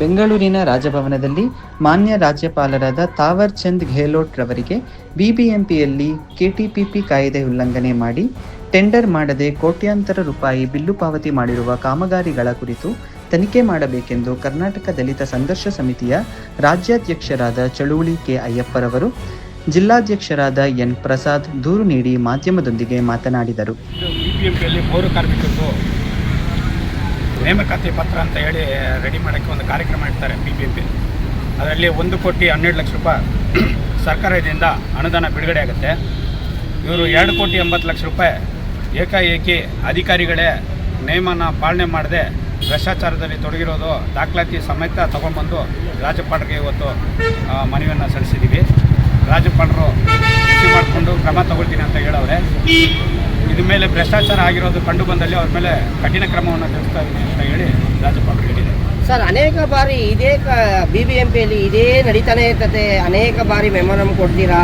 ಬೆಂಗಳೂರಿನ ರಾಜಭವನದಲ್ಲಿ ಮಾನ್ಯ ರಾಜ್ಯಪಾಲರಾದ ತಾವರ್ ಚಂದ್ ಗೆಹ್ಲೋಟ್ ರವರಿಗೆ ಬಿಬಿಎಂಪಿಯಲ್ಲಿ ಕೆಟಿಪಿಪಿ ಕಾಯ್ದೆ ಉಲ್ಲಂಘನೆ ಮಾಡಿ ಟೆಂಡರ್ ಮಾಡದೆ ಕೋಟ್ಯಾಂತರ ರೂಪಾಯಿ ಬಿಲ್ಲು ಪಾವತಿ ಮಾಡಿರುವ ಕಾಮಗಾರಿಗಳ ಕುರಿತು ತನಿಖೆ ಮಾಡಬೇಕೆಂದು ಕರ್ನಾಟಕ ದಲಿತ ಸಂಘರ್ಷ ಸಮಿತಿಯ ರಾಜ್ಯಾಧ್ಯಕ್ಷರಾದ ಚಳುವಳಿ ಕೆ ಅಯ್ಯಪ್ಪರವರು, ಜಿಲ್ಲಾಧ್ಯಕ್ಷರಾದ ಎನ್ ಪ್ರಸಾದ್ ದೂರು ನೀಡಿ ಮಾಧ್ಯಮದೊಂದಿಗೆ ಮಾತನಾಡಿದರು ಬಿ ಪಿ ಎಂ ಪಿಯಲ್ಲಿ ಪೌರ ಕಾರ್ಮಿಕರದ್ದು ನೇಮಕಾತಿ ಪತ್ರ ಅಂತ ಹೇಳಿ ರೆಡಿ ಮಾಡೋಕ್ಕೆ ಒಂದು ಕಾರ್ಯಕ್ರಮ ಇಡ್ತಾರೆ ಬಿ ಎಂ ಪಿ ಅದರಲ್ಲಿ ಒಂದು ಕೋಟಿ ಹನ್ನೆರಡು ಲಕ್ಷ ರೂಪಾಯಿ ಸರ್ಕಾರದಿಂದ ಅನುದಾನ ಬಿಡುಗಡೆ ಆಗುತ್ತೆ. ಇವರು ಎರಡು ಕೋಟಿ ಎಂಬತ್ತು ಲಕ್ಷ ರೂಪಾಯಿ ಏಕಾಏಕಿ ಅಧಿಕಾರಿಗಳೇ ನೇಮನ ಪಾಲನೆ ಮಾಡದೆ ಭ್ರಷ್ಟಾಚಾರದಲ್ಲಿ ತೊಡಗಿರೋದು ದಾಖಲಾತಿ ಸಮೇತ ತೊಗೊಂಡ್ಬಂದು ರಾಜ್ಯಪಾಲರಿಗೆ ಇವತ್ತು ಮನವಿಯನ್ನು ಸಲ್ಲಿಸಿದ್ದೀವಿ. ರಾಜ್ಯಪಾಲರು ಮಾಡಿಕೊಂಡು ಕ್ರಮ ತಗೊಳ್ತೀನಿ ಅಂತ ಹೇಳವ್ರೆ. ಇದ್ರ ಮೇಲೆ ಭ್ರಷ್ಟಾಚಾರ ಆಗಿರೋದು ಕಂಡು ಬಂದಲ್ಲಿ ಅವ್ರ ಮೇಲೆ ಕಠಿಣ ಕ್ರಮವನ್ನು ತಿಳಿಸ್ತಾ ಇದ್ದೀನಿ ಅಂತ ಹೇಳಿ ರಾಜ್ಯಪಾಲರು ಹೇಳಿದರು ಸರ್ ಅನೇಕ ಬಾರಿ ಇದೇ ಬಿ ಬಿ ಎಂ ಪಿಯಲ್ಲಿ ಇದೇ ನಡೀತಾನೆ ಇರ್ತದೆ. ಅನೇಕ ಬಾರಿ ಮೆಮೊರಂ ಕೊಡ್ತೀರಾ?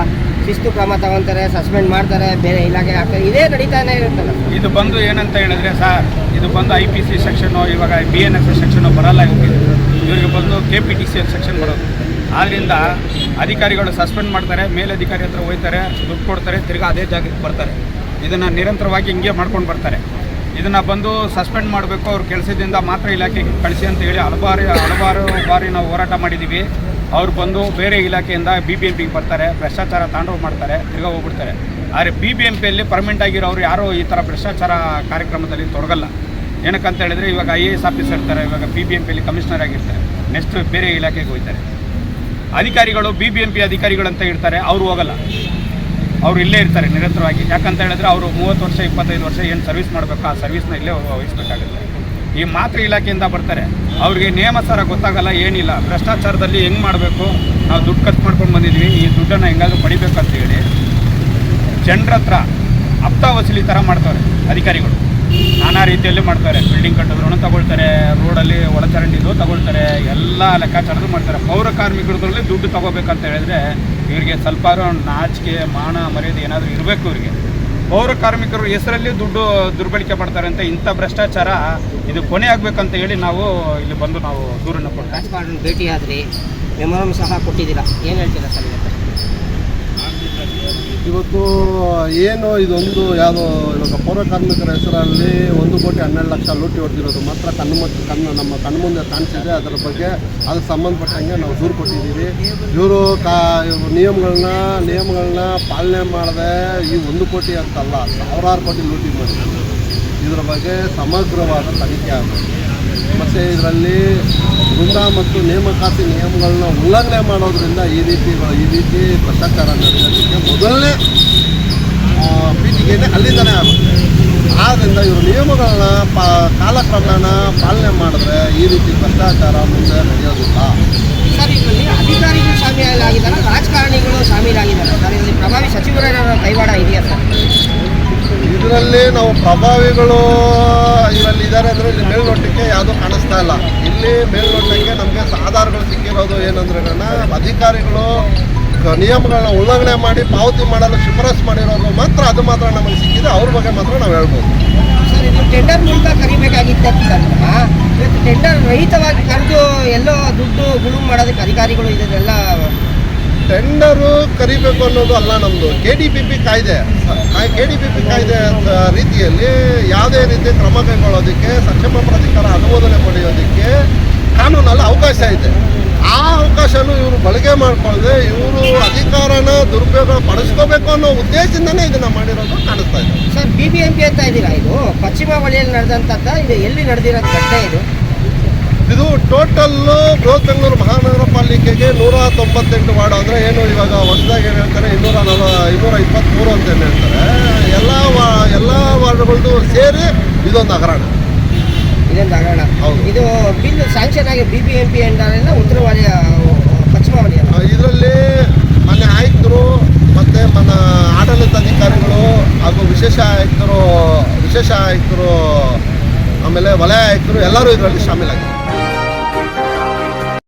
ಶಿಸ್ತು ಕ್ರಮ ತಗೊಂತಾರೆ ಸಸ್ಪೆಂಡ್ ಮಾಡ್ತಾರೆ ಬೇರೆ ಇಲಾಖೆ ಹಾಕ್ತಾರೆ. ಇದೇ ನಡೀತಾನೆ ಇರುತ್ತಲ್ಲ ಇದು ಬಂದು ಏನಂತ ಹೇಳಿದ್ರೆ ಸರ್ ಇದು ಬಂದು ಐ ಪಿ ಸಿ ಸೆಕ್ಷನು ಇವಾಗ ಬಿ ಎನ್ ಎಫ್ ಸೆಕ್ಷನು ಬರಲ್ಲ ಇವ್ರಿಗೆ. ಇವರಿಗೆ ಬಂದು K P T C section ಬರೋದು. ಆದ್ದರಿಂದ ಅಧಿಕಾರಿಗಳು ಸಸ್ಪೆಂಡ್ ಮಾಡ್ತಾರೆ ಮೇಲಧಿಕಾರಿ ಹತ್ರ ಹೋಗ್ತಾರೆ ದುಡ್ಡು ಕೊಡ್ತಾರೆ ತಿರ್ಗಾ ಅದೇ ಜಾಗಕ್ಕೆ ಬರ್ತಾರೆ. ಇದನ್ನು ನಿರಂತರವಾಗಿ ಹಿಂಗೆ ಮಾಡ್ಕೊಂಡು ಬರ್ತಾರೆ. ಇದನ್ನು ಬಂದು ಸಸ್ಪೆಂಡ್ ಮಾಡಬೇಕು ಅವ್ರ ಕೆಲಸದಿಂದ ಮಾತ್ರ ಇಲಾಖೆಗೆ ಕಳಿಸಿ ಅಂತ ಹೇಳಿ ಹಲವಾರು ಹಲವಾರು ಬಾರಿ ನಾವು ಹೋರಾಟ ಮಾಡಿದ್ದೀವಿ ಅವ್ರು ಬಂದು ಬೇರೆ ಇಲಾಖೆಯಿಂದ ಬಿ ಬಿ ಎಂ ಪಿಗೆ ಬರ್ತಾರೆ, ಭ್ರಷ್ಟಾಚಾರ ತಾಂಡವ ಮಾಡ್ತಾರೆ, ತಿರ್ಗಾ ಹೋಗ್ಬಿಡ್ತಾರೆ. ಆದರೆ ಬಿ ಬಿ ಎಂ ಪಿಯಲ್ಲಿ ಪರ್ಮನೆಂಟ್ ಆಗಿರೋರು ಯಾರೂ ಈ ಥರ ಭ್ರಷ್ಟಾಚಾರ ಕಾರ್ಯಕ್ರಮದಲ್ಲಿ ತೊಡಗಲ್ಲ. ಏನಕ್ಕಂತ ಹೇಳಿದ್ರೆ ಇವಾಗ ಐ ಎ ಎಸ್ ಆಫೀಸರ್ ಇರ್ತಾರೆ ಇವಾಗ ಬಿ ಬಿ ಎಂ ಪಿಯಲ್ಲಿ ಕಮಿಷನರ್ ಆಗಿರ್ತಾರೆ. ನೆಕ್ಸ್ಟ್ ಬೇರೆ ಇಲಾಖೆಗೆ ಹೋಗ್ತಾರೆ. ಅಧಿಕಾರಿಗಳು ಬಿ ಬಿ ಎಂ ಪಿ ಅಧಿಕಾರಿಗಳಂತ ಇರ್ತಾರೆ ಅವರು ಹೋಗಲ್ಲ. ಅವರು ಇಲ್ಲೇ ಇರ್ತಾರೆ ನಿರಂತರವಾಗಿ. ಯಾಕಂತ ಹೇಳಿದ್ರೆ ಅವರು ಮೂವತ್ತು ವರ್ಷ, ಇಪ್ಪತ್ತೈದು ವರ್ಷ ಏನು ಸರ್ವಿಸ್ ಮಾಡಬೇಕು, ಆ ಸರ್ವಿಸ್ನ ಇಲ್ಲೇ ವಹಿಸ್ಬೇಕಾಗುತ್ತೆ. ಈ ಮಾತೃ ಇಲಾಖೆಯಿಂದ ಬರ್ತಾರೆ. ಅವ್ರಿಗೆ ನೇಮಸಾರ ಗೊತ್ತಾಗಲ್ಲ, ಏನಿಲ್ಲ. ಭ್ರಷ್ಟಾಚಾರದಲ್ಲಿ ಹೆಂಗೆ ಮಾಡಬೇಕು? ನಾವು ದುಡ್ಡು ಖರ್ಚು ಮಾಡ್ಕೊಂಡು ಬಂದಿದ್ವಿ, ಈ ದುಡ್ಡನ್ನು ಹೆಂಗಾದ್ರೂ ಪಡಿಬೇಕಂತ ಹೇಳಿ. ಜನರ ಹತ್ರ ಹಪ್ತ ವಸೂಲಿ ಥರ ಮಾಡ್ತಾರೆ ಅಧಿಕಾರಿಗಳು. ನಾನಾ ರೀತಿಯಲ್ಲಿ ಮಾಡ್ತಾರೆ. ಬಿಲ್ಡಿಂಗ್ ಕಟ್ಟಿದ್ರು ತಗೊಳ್ತಾರೆ, ರೋಡಲ್ಲಿ ಒಳಚರಂಡಿದು ತಗೊಳ್ತಾರೆ, ಎಲ್ಲ ಲೆಕ್ಕಾಚಾರದ್ದು ಮಾಡ್ತಾರೆ. ಪೌರ ಕಾರ್ಮಿಕರದ್ರಲ್ಲಿ ದುಡ್ಡು ತಗೋಬೇಕಂತ ಹೇಳಿದ್ರೆ ಇವರಿಗೆ ಸ್ವಲ್ಪ ನಾಚಿಕೆ, ಮಾನ ಮರ್ಯಾದೆ ಏನಾದರೂ ಇರಬೇಕು ಇವರಿಗೆ. ಪೌರ ಕಾರ್ಮಿಕರು ಹೆಸರಲ್ಲಿ ದುಡ್ಡು ದುರ್ಬಳಕೆ ಮಾಡ್ತಾರೆ ಅಂತ ಇಂಥ ಭ್ರಷ್ಟಾಚಾರ ಇದು ಕೊನೆ ಆಗಬೇಕಂತ ಹೇಳಿ ನಾವು ಇಲ್ಲಿ ಬಂದು ನಾವು ದೂರನ್ನು ಕೊಟ್ಟು ಭೇಟಿ ಆದ್ರಿ ಮೆಮೊರಮ್ ಸಹ ಕೊಟ್ಟಿದ್ದೀರಾ? ಏನು ಹೇಳ್ತೀರಾ ಸರ್ ಇವತ್ತು ಏನು ಇದೊಂದು ಯಾವುದೋ ಇವಾಗ ಪೌರ ಕಾರ್ಮಿಕರ ಹೆಸರಲ್ಲಿ ಒಂದು ಕೋಟಿ ಹನ್ನೆರಡು ಲಕ್ಷ ಲೂಟಿ ಹೊಡೆದಿರೋದು ಮಾತ್ರ ಕಣ್ಣು ಮತ್ತು ಕಣ್ಣು, ನಮ್ಮ ಕಣ್ಣು ಮುಂದೆ ಕಾಣಿಸಿದೆ ಅದರ ಬಗ್ಗೆ ಅದಕ್ಕೆ ಸಂಬಂಧಪಟ್ಟಂಗೆ ನಾವು ದೂರು ಕೊಟ್ಟಿದ್ದೀವಿ. ಇವರು ಕಾ ನಿಯಮಗಳನ್ನ ನಿಯಮಗಳನ್ನ ಪಾಲನೆ ಮಾಡದೆ ಈ ಒಂದು ಕೋಟಿ ಅಂತಲ್ಲ ಸಾವಿರಾರು ಕೋಟಿ ಲೂಟಿ ಮಾಡಿದ್ದಾರೆ. ಇದರ ಬಗ್ಗೆ ಸಮಗ್ರವಾದ ತನಿಖೆ ಆಗಬೇಕು. ಮತ್ತು ಇದರಲ್ಲಿ ವೃಂದ ಮತ್ತು ನೇಮಕಾತಿ ನಿಯಮಗಳನ್ನ ಉಲ್ಲಂಘನೆ ಮಾಡೋದ್ರಿಂದ ಈ ರೀತಿ ಈ ರೀತಿ ಭ್ರಷ್ಟಾಚಾರ ನಡೆಯೋದಕ್ಕೆ ಮೊದಲನೇ ಪೀಠಿಗೆನೆ ಅಲ್ಲಿಂದನೇ ಆಗುತ್ತೆ. ಆದ್ದರಿಂದ ಇವರು ನಿಯಮಗಳನ್ನ ಪಾ ಕಾಲಕ್ರಮೇಣ ಪಾಲನೆ ಮಾಡಿದ್ರೆ ಈ ರೀತಿ ಭ್ರಷ್ಟಾಚಾರ ಮುಂದೆ ನಡೆಯೋದಿಲ್ಲ. ಸರ್ ಇದರಲ್ಲಿ ಅಧಿಕಾರಿಗಳು ಶಾಮೀಲಾಗಿದ್ದಾರೆ? ರಾಜಕಾರಣಿಗಳು ಶಾಮೀಲಾಗಿದ್ದಾರೆ? ಸರ್ ಇದರಲ್ಲಿ ಪ್ರಭಾವಿ ಸಚಿವರ ಕೈವಾಡ ಇದೆಯಾ ಸರ್? ಇದರಲ್ಲಿ ನಾವು ಪ್ರಭಾವಿಗಳು ಇವರಲ್ಲಿ ಇದ್ದಾರೆ ಅಂದರೆ ಇಲ್ಲಿ ಮೇಲ್ನೋಟಕ್ಕೆ ಯಾವುದೂ ಕಾಣಿಸ್ತಾ ಇಲ್ಲ. ಇಲ್ಲಿ ಮೇಲ್ನೋಟಕ್ಕೆ ನಮಗೆ ಆಧಾರಗಳು ಸಿಕ್ಕಿರೋದು ಏನಂದ್ರೆ ಅಧಿಕಾರಿಗಳು ನಿಯಮಗಳನ್ನ ಉಲ್ಲಂಘನೆ ಮಾಡಿ ಪಾವತಿ ಮಾಡಲು ಶಿಫಾರಸು ಮಾಡಿರೋದು ಮಾತ್ರ ಅದು ಮಾತ್ರ ನಮಗೆ ಸಿಕ್ಕಿದೆ. ಅವ್ರ ಬಗ್ಗೆ ಮಾತ್ರ ನಾವು ಹೇಳ್ಬೋದು. ಟೆಂಡರ್ ಮೂಲಕ ಕರಿಬೇಕಾಗಿತ್ತು ಟೆಂಡರ್ ರಹಿತವಾಗಿ ಕರೆದು ಎಲ್ಲೋ ದುಡ್ಡು ಗುಳು ಮಾಡೋದಕ್ಕೆ ಅಧಿಕಾರಿಗಳು ಇದನ್ನೆಲ್ಲ ಟೆಂಡರು ಕರಿಬೇಕು ಅನ್ನೋದು ಅಲ್ಲ ನಮ್ಮದು ಕೆ ಡಿ ಪಿ ಪಿ ಕಾಯ್ದೆ. ಕೆ ಡಿ ಪಿ ಪಿ ಕಾಯ್ದೆ ರೀತಿಯಲ್ಲಿ ಯಾವುದೇ ರೀತಿ ಕ್ರಮ ಕೈಗೊಳ್ಳೋದಕ್ಕೆ ಸಕ್ಷಮ ಪ್ರಾಧಿಕಾರ ಅನುಮೋದನೆ ಪಡೆಯೋದಕ್ಕೆ ಕಾನೂನಲ್ಲಿ ಅವಕಾಶ ಇದೆ. ಆ ಅವಕಾಶನೂ ಇವರು ಬಳಕೆ ಮಾಡ್ಕೊಳ್ಳದೆ ಇವರು ಅಧಿಕಾರನ ದುರುಪಯೋಗ ಪಡಿಸ್ಕೋಬೇಕು ಅನ್ನೋ ಉದ್ದೇಶದಿಂದನೇ ಇದನ್ನು ಮಾಡಿರೋದು ಕಾಣಿಸ್ತಾ ಇದೆ. Sir B B M P ಅಂತ ಇದ್ದೀರಾ ಇದು? ಪಶ್ಚಿಮ ವಲಯಲ್ಲಿ ನಡೆದಂಥದ್ದು, ಇದು ಎಲ್ಲಿ ನಡೆದಿರೋದು ಘಟನೆ ಇದು? ಇದು ಟೋಟಲ್ಲು ಬೃಹತ್ ಬೆಂಗಳೂರು ಮಹಾನಗರ ಪಾಲಿಕೆಗೆ ನೂರ ತೊಂಬತ್ತೆಂಟು ವಾರ್ಡ್. ಅಂದರೆ ಏನು ಇವಾಗ ಹೊಸದಾಗಿ ಏನು ಹೇಳ್ತಾರೆ ಇನ್ನೂರ ನಲ ಇನ್ನೂರ ಇಪ್ಪತ್ತ್ಮೂರು ಅಂತ ಏನು ಹೇಳ್ತಾರೆ. ಎಲ್ಲ ವಾ ಎಲ್ಲ ವಾರ್ಡ್ಗಳದ್ದು ಸೇರಿ ಇದೊಂದು ಹಗರಣ. ಇದೊಂದು ಹಗರಣ. ಹೌದು. ಇದು ಬಿಲ್ ಸ್ಯಾಂಕ್ಷನ್ ಆಗಿ ಬಿ ಬಿ ಎಂ ಪಿ ಉತ್ತರ ವಲಯ ಪಶ್ಚಿಮ ವಲಯ ಇದರಲ್ಲಿ ಮೊನ್ನೆ ಆಯುಕ್ತರು ಮತ್ತು ಮನ ಆಡಳಿತಾಧಿಕಾರಿಗಳು ಹಾಗೂ ವಿಶೇಷ ಆಯುಕ್ತರು ವಿಶೇಷ ಆಯುಕ್ತರು ಆಮೇಲೆ ವಲಯ ಆಯುಕ್ತರು ಎಲ್ಲರೂ ಇದರಲ್ಲಿ ಶಾಮೀಲಾಗಿದ್ದಾರೆ.